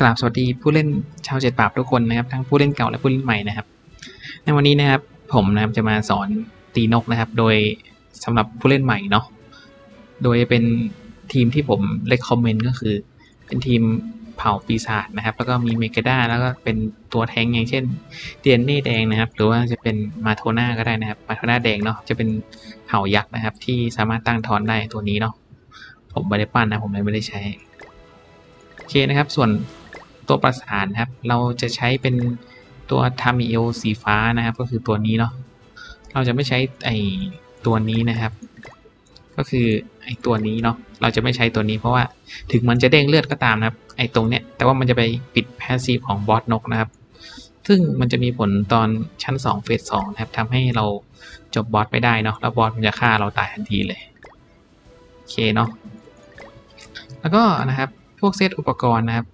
กราบสวัสดีผู้เล่นชาวเจ็ดปราบทุกคนนะครับทั้งผู้เล่นเก่าและผู้เล่นใหม่นะครับ ในวันนี้นะครับผมนะครับจะมาสอนตีนกนะครับ โดยสำหรับผู้เล่นใหม่เนาะโดยเป็นทีมที่ผมเล c คอมเมนต์ก็คือ เป็นทีมเผ่าปีศาจนะครับ แล้วก็มีเมกาด้าแล้วก็เป็นตัวแทงอย่างเช่นเดียนเน่แดงนะครับ หรือว่าจะเป็นมาโทน่าก็ได้นะครับ มาโทน่าแดงเนาะจะเป็นเผ่ายักษ์นะครับ ที่สามารถตั้งทอนได้ตัวนี้เนาะผมไม่ได้ปั้นนะผมเลยไม่ได้ใช้โอเคนะครับ ส่วน ตัวประสานครับ เราจะใช้เป็นตัวทามิเอลสีฟ้านะครับ ก็คือตัวนี้เนาะเราจะไม่ใช้ไอตัวนี้นะครับ ก็คือไอตัวนี้เนาะเราจะไม่ใช้ตัวนี้เพราะว่าถึงมันจะเด้งเลือดก็ตามนะครับ ไอตรงเนี้ยแต่ว่ามันจะไปปิดแพสซีฟของบอสนกนะครับ ซึ่งมันจะมีผลตอนชั้น2เฟส2นะครับทำให้เราจบบอสไปได้เนาะแล้วบอสมันจะฆ่าเราตายทันทีเลยโอเคเนาะแล้วก็นะครับพวกเซตอุปกรณ์นะครับ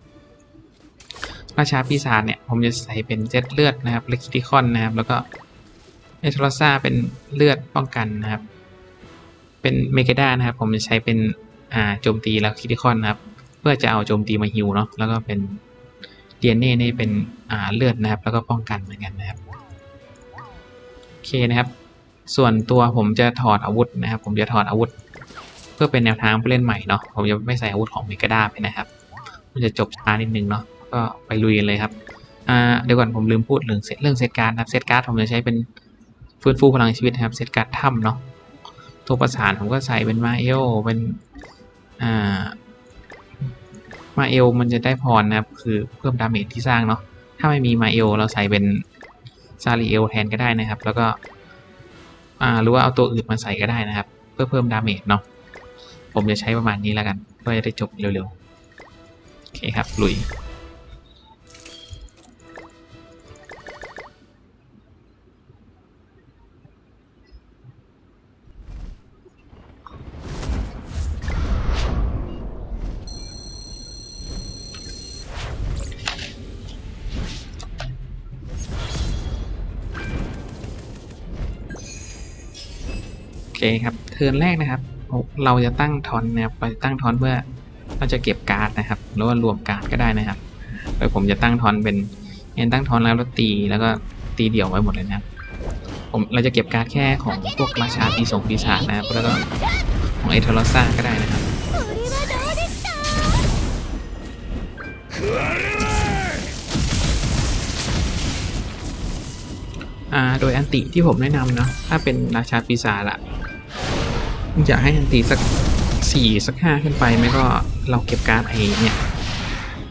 ราชาปีศาจเนี่ย ผมจะใส่เป็นเซตเลือดนะครับแลคิติคอนนะครับ แล้วก็เอทรซ่าเป็นเลือดป้องกันนะครับ เป็นเมกาดานะครับ ผมจะใช้เป็นอ่าโจมตีแล้วคิติคอนนะครับ เพื่อจะเอาโจมตีมาฮิวเนาะแล้วก็เป็นเดียนเน่นี่เป็นอ่าเลือดนะครับ แล้วก็ป้องกันเหมือนกันนะครับโอเคนะครับ ส่วนตัวผมจะถอดอาวุธนะครับ ผมจะถอดอาวุธ เพื่อเป็นแนวทางผู้เล่นใหม่เนาะผมจะไม่ใส่อาวุธของเมกาดาไปนะครับ มันจะจบช้านิดนึงเนาะ ก็ไปลุยกันเลยครับอ่าเดี๋ยวก่อนผมลืมพูดเรื่องเซตเรื่องเซตการ์ดครับเซตการ์ดผมจะใช้เป็นฟื้นฟูพลังชีวิตนะครับเซตการ์ดถ้ำเนาะตัวประสานผมก็ใส่เป็นมาเอลเป็นอ่ามาเอลมันจะได้พรนะครับคือเพิ่มดาเมจที่สร้างเนาะถ้าไม่มีมาเอลเราใส่เป็นซาริเอลแทนก็ได้นะครับ แล้วก็อ่าหรือว่าเอาตัวอื่นมาใส่ก็ได้นะครับ เพื่อเพิ่มดาเมจเนาะผมจะใช้ประมาณนี้แล้วกันเพื่อจะได้จบเร็วๆโอเคครับลุย เคครับ เทิร์นแรกนะครับ เราจะตั้งทอนนะครับเราตั้งทอนเพื่อเราจะเก็บการ์ดนะครับ หรือว่ารวมการ์ดก็ได้นะครับ โดยผมจะตั้งทอนเป็นเอ็นตั้งทอนแล้วเราตีแล้วก็ตีเดี่ยวไว้หมดเลยนะครับ ผมเราจะเก็บการ์ดแค่ของพวกราชาปีสงปีศาจนะครับ แล้วก็ของเอทอร์ซ่าก็ได้นะครับโดยอันติที่ผมแนะนำเนาะถ้าเป็นราชาปีศาจอะ อยากให้อันตีสักสี่สักห้าขึ้นไปไม่ก็เราเก็บการ์ดไอ้เนี่ย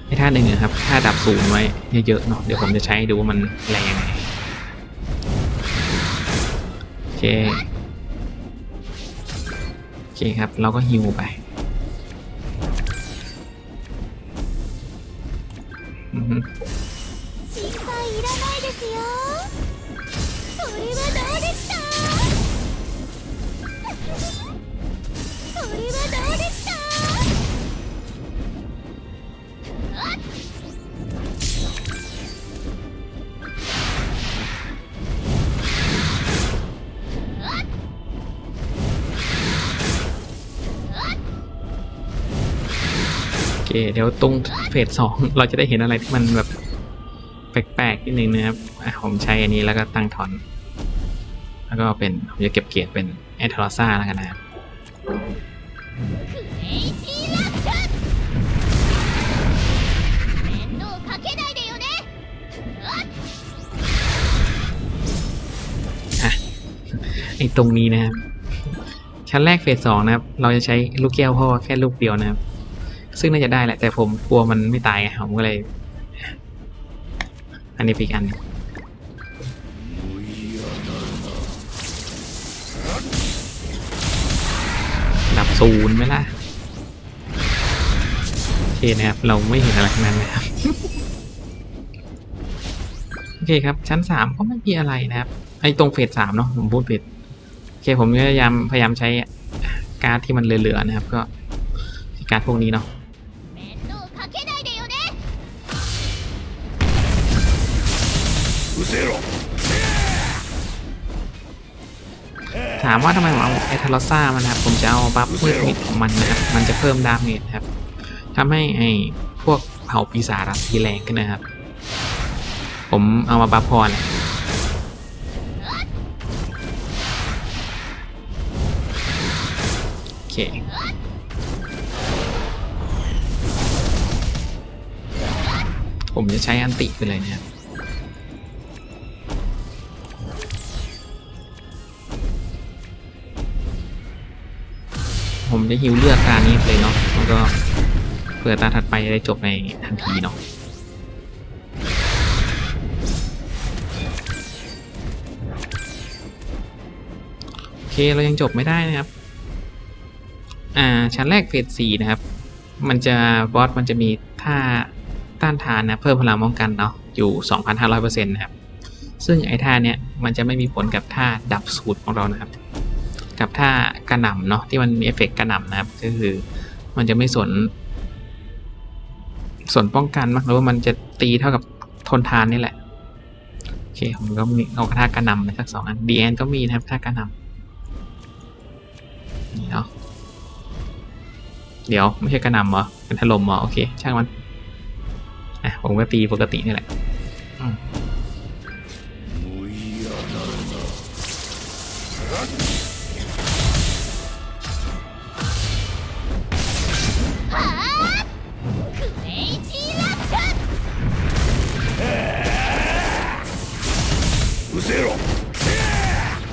ไอ้ท่าหนึ่งนะครับค่าดับศูนย์ไว้เยอะๆเนาะเดี๋ยวผมจะใช้ดูว่ามันแรงยังไงโอเคโอเคครับ เราก็ฮิวไป เค เดี๋ยวตรงเฟสสองเราจะได้เห็นอะไรที่มันแบบแปลกๆนิดนึงนะครับผมใช้อันนี้แล้วก็ตั้งถอน แล้วก็เป็นผมจะเก็บเกียรติเป็นแอทลอซ่าแล้วกันนะครับไอ้ตรงนี้นะครับชั้นแรกเฟสสองนะครับ เราจะใช้ลูกแก้วพ่อแค่ลูกเดียวนะครับ ซึ่งน่าจะได้แหละแต่ผมกลัวมันไม่ตายไงผมก็เลย อันนี้ปีกอันหนับศูนย์ไหมล่ะโอเคนะครับ เราไม่เห็นอะไรนั้นนะครับโอเคครับ ชั้นสามก็ไม่มีอะไรนะครับ ไอ้ตรงเฟสสามเนาะผมพูดผิดโอเคผมพยายามพยายามใช้การ์ดที่มันเหลือๆนะครับ ก็การ์ดพวกนี้เนาะ ถามว่าทำไมผมเอาไอทารอซ่ามันครับ ผมจะเอาบัฟมืดมิดของมันนะครับ มันจะเพิ่มดาเมจครับทำให้ไอ้พวกเผ่าปีศาจอะทีแรงขึ้นนะครับ ผมเอามาบัฟพรโอเคผมจะใช้อันติไปเลยนะครับ ผมจะฮิวเลือดตานี้เลยเนาะแล้วก็เผื่อตาถัดไปจะได้จบในทันทีเนาะโอเคเรายังจบไม่ได้นะครับ อ่าชั้นแรกเฟสสี่นะครับ มันจะบอสมันจะมีท่าต้านทานนะเพิ่มพลังป้องกันเนาะอยู่ 2,500%นะครับ ซึ่งไอ้ท่าเนี้ยมันจะไม่มีผลกับท่าดับสูตรของเรานะครับ กับท่ากระหน่ำเนาะที่มันมีเอฟเฟกต์กระหน่ำนะครับ ก็คือมันจะไม่สนส่วนป้องกันมากหรือว่ามันจะตีเท่ากับทนทานนี่แหละ โอเค ผมก็มีเอาท่ากระหน่ำไปสักสองอันดีแอนก็มีนะครับท่ากระหน่ำนี่เนาะเดี๋ยวไม่ใช่กระหน่ำเหรอเป็นถล่มเหรอโอเค ช่างมันอะผมก็ตีปกตินี่แหละอื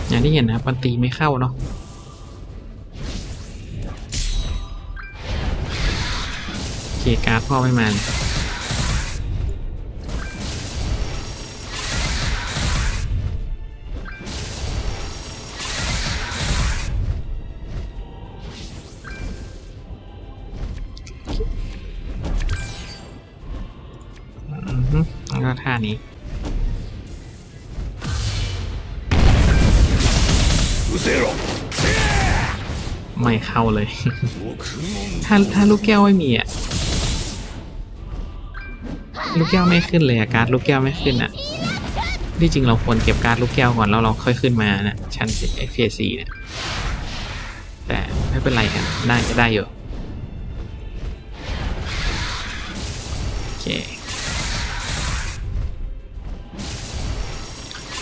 อย่างที่เห็นนะปันตีไม่เข้าเนาะโอเคการ์ดพ่อไม่มา ก็ท่านี้ไม่เข้าเลย ถ้าถ้าลูกแก้วไม่มีอะ ลูกแก้วไม่ขึ้นเลยอะการ์ดลูกแก้วไม่ขึ้นอะ ที่จริงเราควรเก็บการ์ดลูกแก้วก่อนแล้วเราค่อยขึ้นมานะชั้น f อ c เนี่ยแต่ไม่เป็นไรครับได้ก็ได้อยู่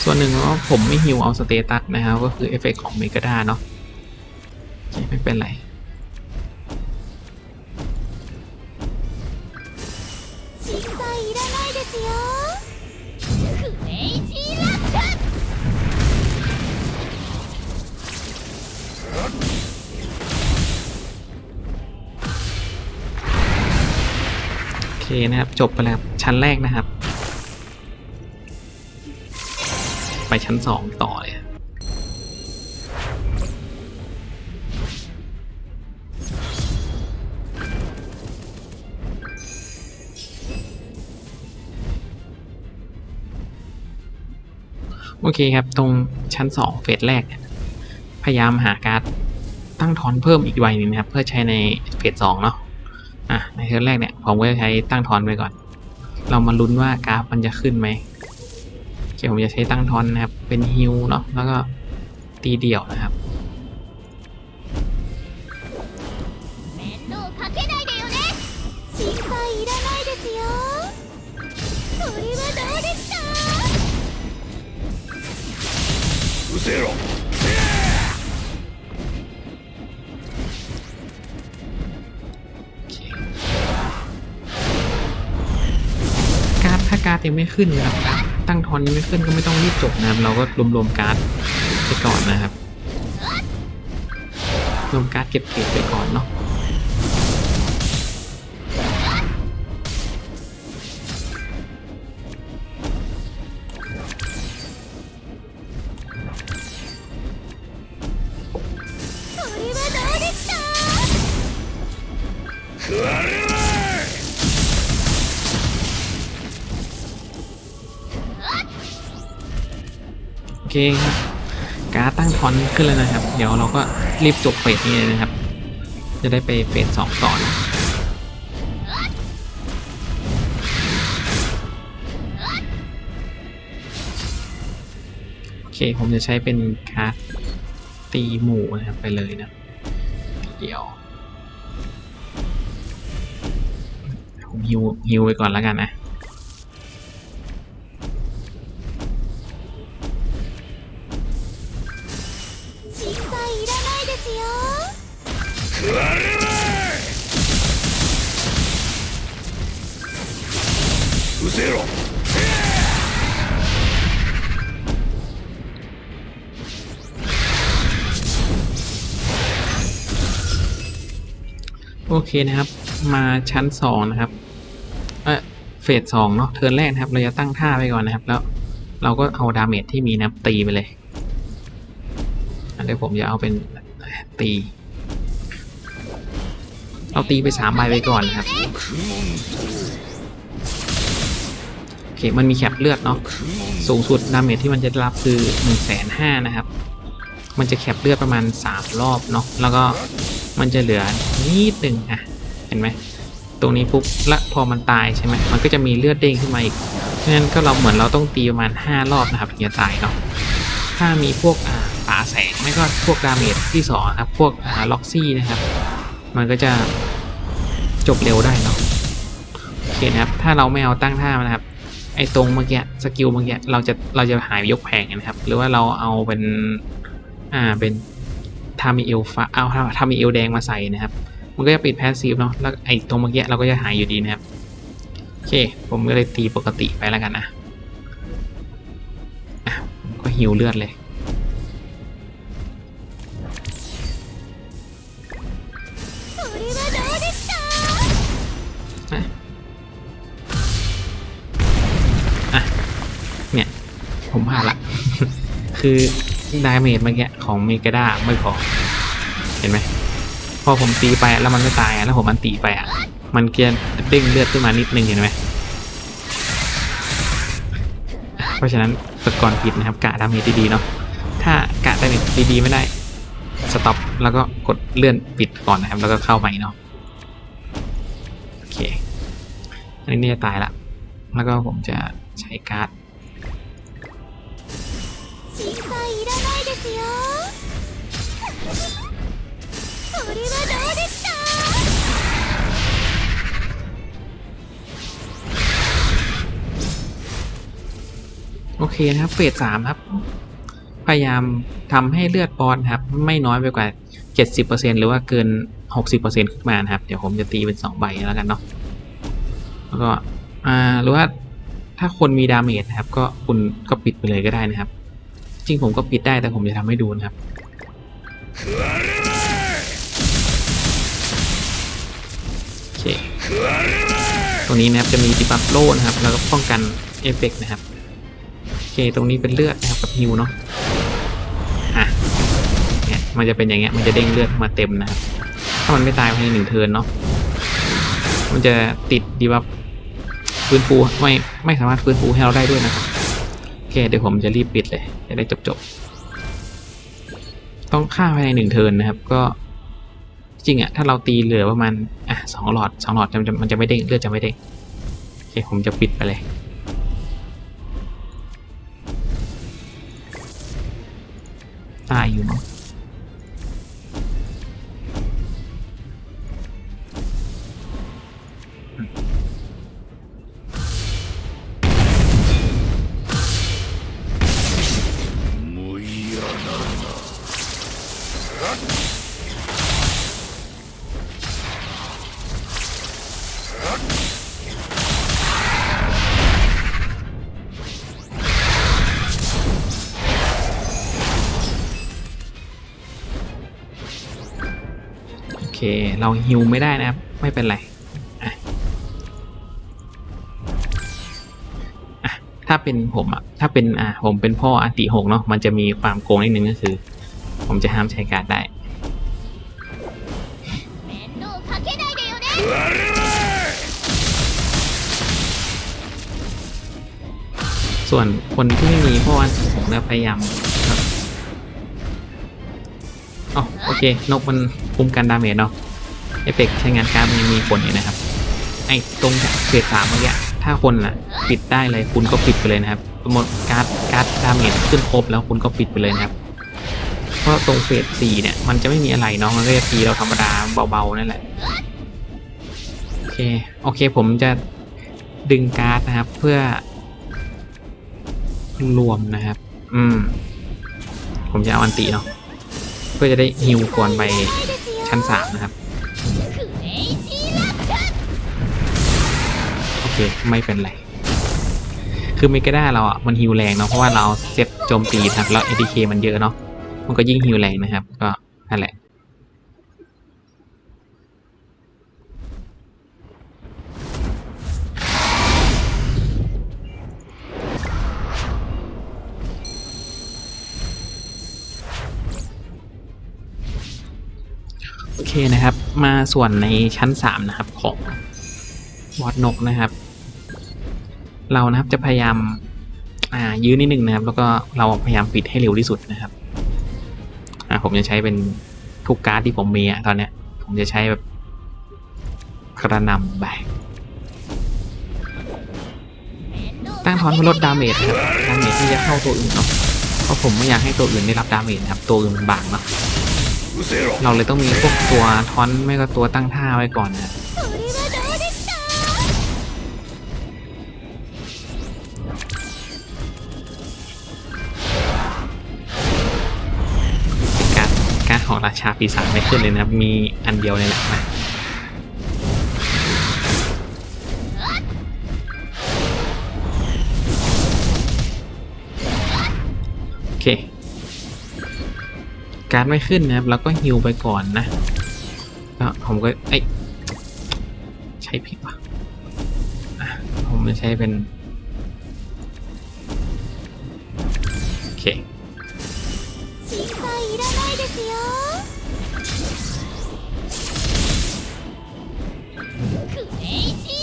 ส่วนหนึ่งเนาะผมไม่ฮิวเอาสเตตัสนะครับก็คือเอฟเฟกของเมกาดาเนาะไม่เป็นไรโอเคนะครับ จบไปแล้วชั้นแรกนะครับ ชั้นสองต่อเลยโอเคครับ ตรงชั้นสองเฟสแรก พยายามหาการ์ดตั้งทอนเพิ่มอีกใบหนึงนะครับ เพื่อใช้ในเฟสสองเนาะอะในเทอร์นแรกเนี่ย ผมก็จะใช้ตั้งทอนไปก่อน เรามาลุ้นว่ากราฟมันจะขึ้นไหม เดี๋ยวผมจะใช้ตั้งทอนนะครับ เป็นฮิวเนาะแล้วก็ตีเดี่ยวนะครับการ์ดถ้าการ์ดยังไม่ขึ้นนะครับ ตั้งทอนยังไม่ขึ้นก็ไม่ต้องรีบจบนะครับ เราก็รวมๆการ์ดไปก่อนนะครับ รวมการ์ดเก็บเกรดไปก่อนเนาะ เคครับการตั้งทอนขึ้นแล้วนะครับ เดี๋ยวเราก็รีบจบเฟสนี้เลยนะครับ จะได้ไปเฟสสองต่อนะโอเคผมจะใช้เป็นการ์ดตีหมูนะครับไปเลยนะ เดี๋ยวฮิวฮิวไปก่อนแล้วกันนะ นะครับ มาชั้นสองนะครับเออเฟสสองเนาะเทิร์นแรกนะครับ เราจะตั้งท่าไปก่อนนะครับ แล้วเราก็เอาดาเมจที่มีนะครับตีไปเลยเดี๋ยวผมจะเอาเป็นตี เอาตีไปสามใบไปก่อนนะครับโอเคมันมีแคปเลือดเนาะสูงสุดดาเมจที่มันจะรับคือ1นึ่งแสนห้านะครับ มันจะแคปเลือดประมาณ 3 รอบเนาะแล้วก็มันจะเหลือนิดหนึ่งอะเห็นไหมตรงนี้ปุ๊บแล้วพอมันตายใช่ไหมมันก็จะมีเลือดเด้งขึ้นมาอีกเพราะฉะนั้นก็เราเหมือนเราต้องตีประมาณ 5 รอบนะครับถึงจะตายเนาะถ้ามีพวกอ่าป่าแสงไม่ก็พวกดาเมจที่สองครับพวกอ่าล็อกซี่นะครับ มันก็จะจบเร็วได้เนาะโอเคนะครับ ถ้าเราไม่เอาตั้งท่านะครับไอ้ตรงเมื่อกี้สกิลเมื่อกี้เราจะเราจะหายยกแผงนะครับ หรือว่าเราเอาเป็น อ่าเป็นทามีเอลฟ้าเอาทามีเอลแดงมาใส่นะครับ มันก็จะปิดแพสซีฟเนาะแล้วไอ้ตรงเมื่อกี้เราก็จะหายอยู่ดีนะครับ โอเค ผมก็เลยตีปกติไปแล้วกันนะอะก็หิวเลือดเลยเนี่ย ผมผ่านคือ ดาเมจเมื่อกี้ของเมกาดาไม่พอ เห็นไหม พอผมตีไปแล้วมันไม่ตายอะแล้วผมอันตีไปอะ มันเกียนเด้งเลือดขึ้นมานิดนึงเห็นไหม เพราะฉะนั้นฝึกก่อนผิดนะครับกะดาเมจดีๆเนาะ ถ้ากะดาเมจดีๆไม่ได้ สต็อปแล้วก็กดเลื่อนปิดก่อนนะครับ แล้วก็เข้าใหม่เนาะ โอเค อันนี้จะตายละ แล้วก็ผมจะใช้การ์ด 心配いらないですよこれはどうですか โอเคนะครับ เฟสสามครับ พยายามทำให้เลือดบอลครับ ไม่น้อยไปกว่า 70%หรือว่าเกิน 60%ขึ้นมานะครับ เดี๋ยวผมจะตีเป็น 2 ใบแล้วกันเนาะ แล้วก็ อ่า หรือว่าถ้าคนมีดาเมจนะครับ ก็คุณก็ปิดไปเลยก็ได้นะครับ จริงผมก็ปิดได้แต่ผมจะทำให้ดูนะครับโอเคตรงนี้นะครับจะมีดิบัฟโลนะครับ แล้วก็ป้องกันเอฟเฟกต์นะครับโอเคตรงนี้เป็นเลือดนะครับกับฮิวเนาะอะเนี่ยมันจะเป็นอย่างเงี้ยมันจะเด้งเลือดมาเต็มนะครับถ้ามันไม่ตายภายในหนึ่งเทิร์นเนาะมันจะติดดีบัฟฟื้นฟูไม่ไม่สามารถฟื้นฟูให้เราได้ด้วยนะครับ เคเดี๋ยวผมจะรีบปิดเลยจะได้จบจบๆ ต้องฆ่าภายในหนึ่งเทินนะครับ ก็จริงอะถ้าเราตีเหลือประมาณอะสองหลอดสองหลอดมันจะมันจะไม่เด้งเลือดจะไม่เด้งโอเคผมจะปิดไปเลยตายอยู่เน เราฮิวไม่ได้นะครับ ไม่เป็นไรถ้าเป็นผมอะถ้าเป็นอ่าผมเป็นพ่ออันติหกเนาะมันจะมีความโกงนิดนึงก็คือ ผมจะห้ามใช้การได้ส่วนคนที่ไม่มีพ่ออันติหกนะพยายาม โอเคนกมันคุมกันดาเมจเนาะเอฟเฟกใช้งานการมันยังมีผลอยู่นะครับ ไอ้ตรงเฟสสามเมื่อกี้ถ้าคนอะปิดได้เลยคุณก็ปิดไปเลยนะครับหมดการ์ดการ์ดดาเมจขึ้นครบแล้วคุณก็ปิดไปเลยนะครับ เพราะตรงเฟสสี่เนี่ยมันจะไม่มีอะไรเนาะมันก็จะตีเราธรรมดาเบาๆนั่นแหละโอเคโอเคผมจะดึงการ์ดนะครับเพื่อ รวมนะครับ อืม ผมจะเอาอันติเนาะ พื่อจะได้ฮิวก่อนไปชั้นสามนะครับ โอเค ไม่เป็นไร คือเมกาด้าเราอะ มันฮิวแรงเนาะ เพราะว่าเราเซฟโจมตีนะครับ แล้วเอทีเคมันเยอะเนาะ มันก็ยิ่งฮิวแรงนะครับ ก็นั่นแหละ เคนะครับ มาส่วนในชั้น 3 นะครับของวอดนกนะครับ เรานะครับจะพยายามยื้อนิดหนึ่งนะครับ แล้วก็เราพยายามปิดให้เร็วที่สุดนะครับผมจะใช้เป็นทุกการ์ดที่ผมมีอะตอนนี้ผมจะใช้แบบกระนำไปตั้งทอนเพื่อลดดาเมจนะครับดาเมจที่จะเข้าตัวอื่นเนาะเพราะผมไม่อยากให้ตัวอื่นได้รับดาเมจนะครับ ตัวอื่นมันบางเนาะ เราเลยต้องมีพวกตัวท้อนไม่ก็ตัวตั้งท่าไว้ก่อนนะการการของราชาปีศาจไม่ขึ้นเลยนะมีอันเดียวเลยแหละนะโอเค การดไม่ขึ้นนะครับ แล้วก็ฮิวไปก่อนนะก็ผมก็เอ้ยใช้ผิดว่ะอ่ะผมจะใช้เป็น โอเค 心配いらないですよクレイジー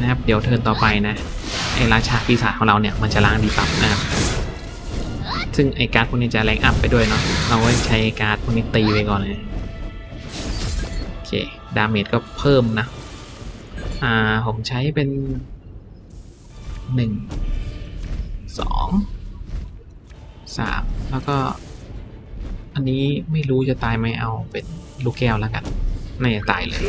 นะครับ เดี๋ยวเทิร์นต่อไปนะ ไอราชาปีศาจของเราเนี่ย มันจะล้างดีบัฟนะครับ ซึ่งไอการ์ดพวกนี้จะแรงอัพไปด้วยเนาะ เราก็ใช้การ์ดพวกนี้ตีไปก่อนเลยโอเค ดาเมจก็เพิ่มนะ อ่า ผมใช้เป็นหนึ่งสองสามแล้วก็ อันนี้ไม่รู้จะตายไหมเอาเป็นลูกแก้วแล้วกันน่จะตายเลย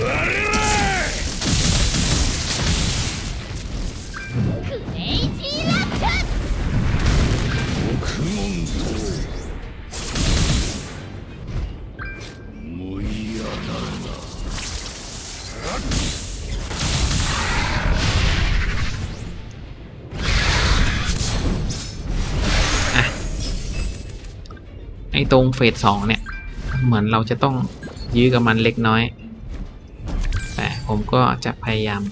อ้ตรงเฟสสองเนี่ย เหมือนเราจะต้องยื้อกับมันเล็กน้อย แต่ผมก็จะพยายาม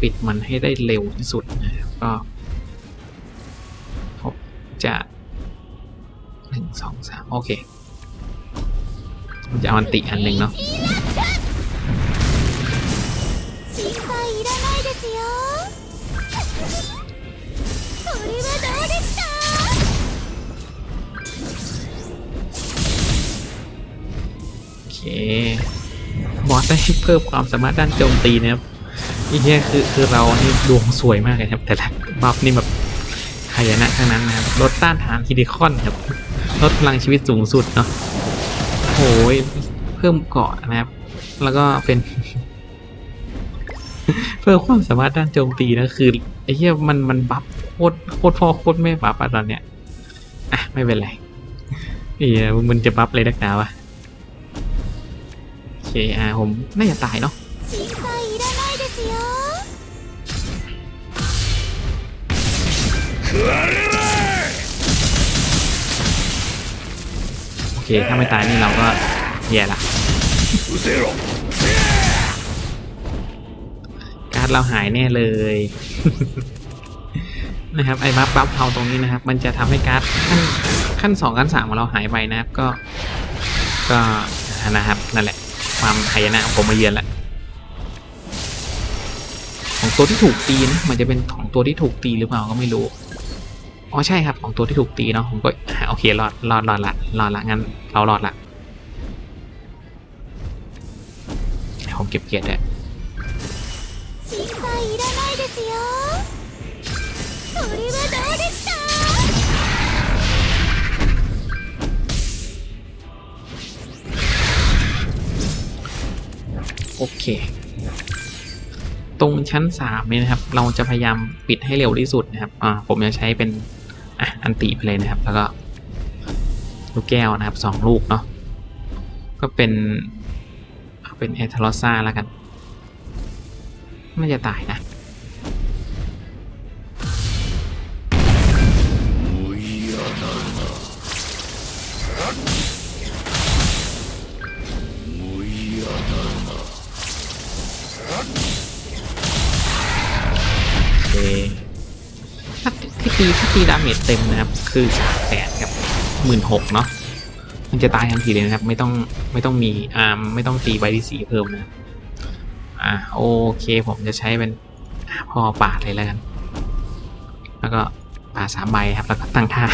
ปิดมันให้ได้เร็วที่สุดนะครับก็ผมจะหนึ่งสองสามโอเคผมจะเอาอันติอันหนึ่งเนาะ 心配いらないですよそれはどうでした บอสได้เพิ่มความสามารถด้านโจมตีนะครับอีกแค่คือคือเรานี่ดวงสวยมากเลยครับ แต่ละบัฟนี่แบบหายนะทั้งนั้นนะครับลดต้านทานฮิดิคอนครับลดพลังชีวิตสูงสุดเนาะโอ้ยเพิ่มเกาะนะครับ แล้วก็เป็น เพิ่มความสามารถด้านโจมตีนะคือไอ้เหี้ยมันมันบัฟโคตรโคตรพ่อโคตรแม่บัฟอะตอนเนี้ยอะไม่เป็นไรเฮียมันจะบัฟเลยนักหนาวะ อ่าผมน่าจะตายเนาะโอเค ถ้าไม่ตายนี่เราก็แย่ละการเราหายแน่เลยนะครับไอ้บัฟบัฟเทาตรงนี้นะครับ มันจะทำให้การขั้นขั้นสองขั้นสามของเราหายไปนะครับก็ ก็นะครับนั่นแหละ ความหายนะของผมมาเยือนละของตัวที่ถูกตีนะ มันจะเป็นของตัวที่ถูกตีหรือเปล่าก็ไม่รู้ อ๋อใช่ครับ ของตัวที่ถูกตีเนาะ ผมก็อ่าโอเค รอด รอด รอดละ รอดละ งั้น เรารอดละ ผมเก็บเกียรติด้วย 心配いらないですよ これはどうですか โอเค ตรงชั้นสามเนี่ยนะครับ เราจะพยายามปิดให้เร็วที่สุดนะครับอ่าผมจะใช้เป็นอะอันติไปเลยนะครับ แล้วก็ลูกแก้วนะครับสองลูกเนาะก็เป็นเป็นเอทารอซ่าแล้วกันไม่จะตายนะ ตีถ้าตีดาเมจเต็มนะครับ คือฉากแปดกับหมื่นหกเนาะมันจะตายทันทีเลยนะครับ ไม่ต้องไม่ต้องมีอ่าไม่ต้องตีใบที่สีเพิ่มนะอ่าโอเคผมจะใช้เป็นพอปาดเลยแล้วกัน แล้วก็ปาดสามใบครับแล้วก็ตั้งท่า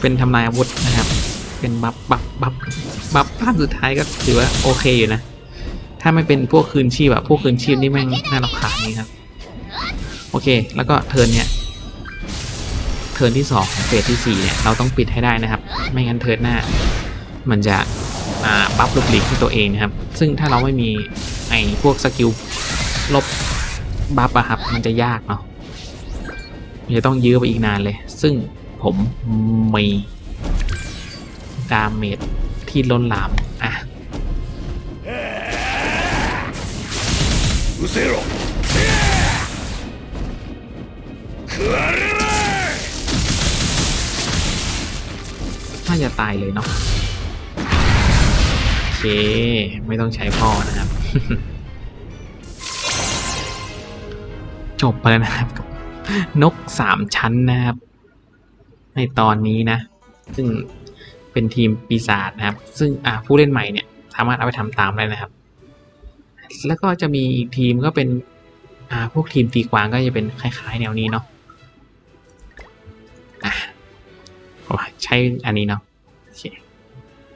เป็นทำลายอาวุธนะครับ เป็นบับบับบับบับภาพสุดท้ายก็ถือว่าโอเคอยู่นะ ถ้าไม่เป็นพวกคืนชีพอะพวกคืนชีพนี่แม่งน่ารำคาญนี่ครับ โอเค แล้วก็เทิร์นเนี่ย เทิร์นที่สองของเฟสที่สี่เนี่ย เราต้องปิดให้ได้นะครับ ไม่งั้นเทิร์นหน้า มันจะอ่าบัฟลูกหลีกที่ตัวเองนะครับ ซึ่งถ้าเราไม่มีไอ้พวกสกิลลบบัฟอะครับ มันจะยากเนาะ มันจะต้องยื้อไปอีกนานเลย ซึ่งผมมีดาเมจที่ล้นหลาม อะ 失せろ食われろ น่าจะตายเลยเนาะ โอเค ไม่ต้องใช้พ่อนะครับ จบไปแล้วนะครับกับนกสามชั้นนะครับ ในตอนนี้นะ ซึ่งเป็นทีมปีศาจนะครับ ซึ่งอ่าผู้เล่นใหม่เนี่ย สามารถเอาไปทำตามได้นะครับ แล้วก็จะมีอีกทีมก็เป็น อ่า พวกทีมตีกวางก็จะเป็นคล้าย ๆ แนวนี้เนาะอะใช้อันนี้เนาะ